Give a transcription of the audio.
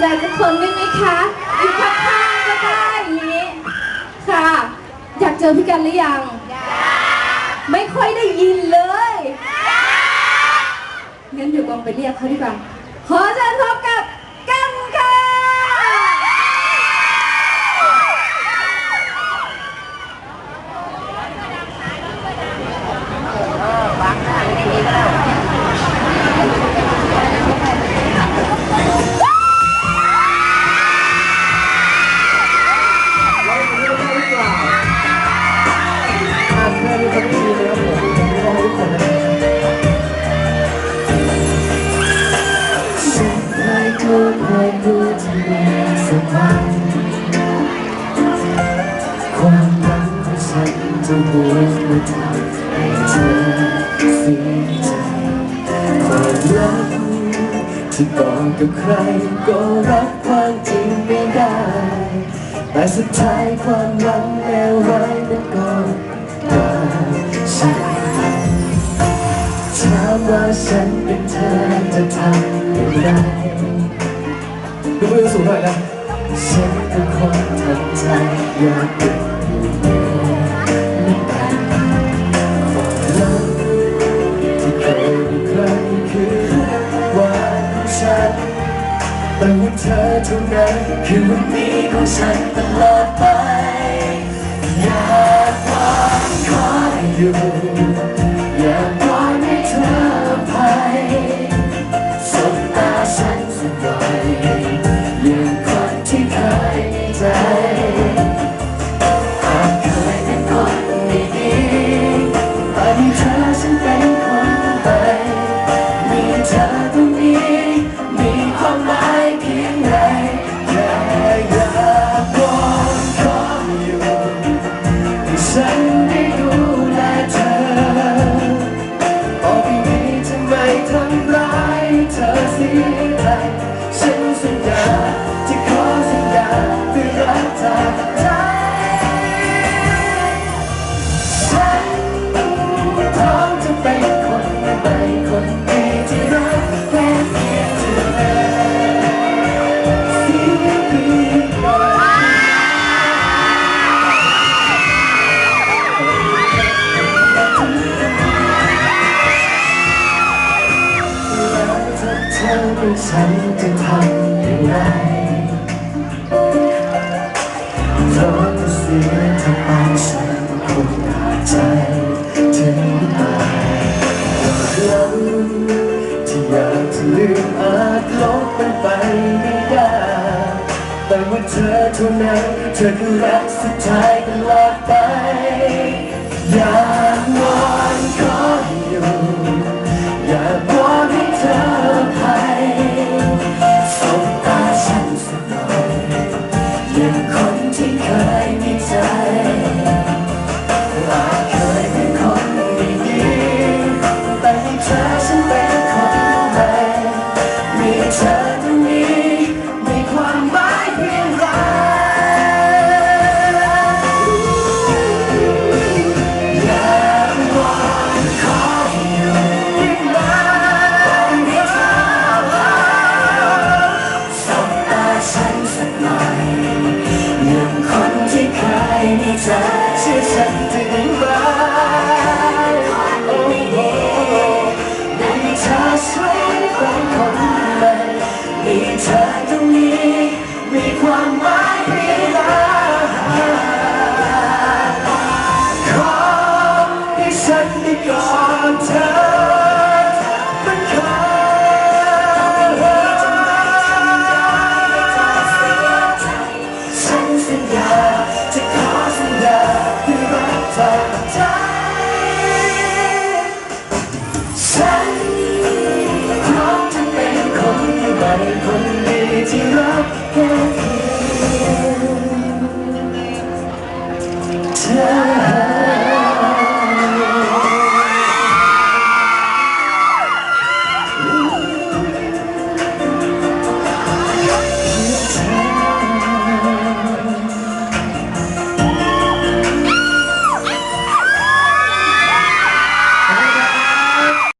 ใจกับคนได้ไหมคะอยู่ข้างๆก็ได้อย่างนี้ค่ะ อยากเจอพี่กันหรือยัง ไม่ค่อยได้ยินเลย สักวันความรักของฉันจะบวกมาทำให้เธอเสียใจความรักที่บอกกับใครก็รักความจริงไม่ได้ แต่สุดท้ายความหวังเลวร้ายนั้นก็ได้ฉันถามว่าฉันเป็นเธอจะทำอย่างไร ดูมือสูงหน่อยนะฉันก็คงทำใจอยากติดอยู่ในน้ำตาความรักที่เคยมีใครคือวันของฉันแต่ว่าเธอเท่านั้นคือวันนี้ของฉันตลอดไปอยากวอนขออยู่ ฉันจะทำอย่างไรเพราะเสียเธอไปฉันคงขาดใจถึงตายครั้งที่อยากจะลืมอาจลบมันไปไม่ได้แต่ว่าเธอเท่านั้นเธอคือรักสุดท้ายตลอดไป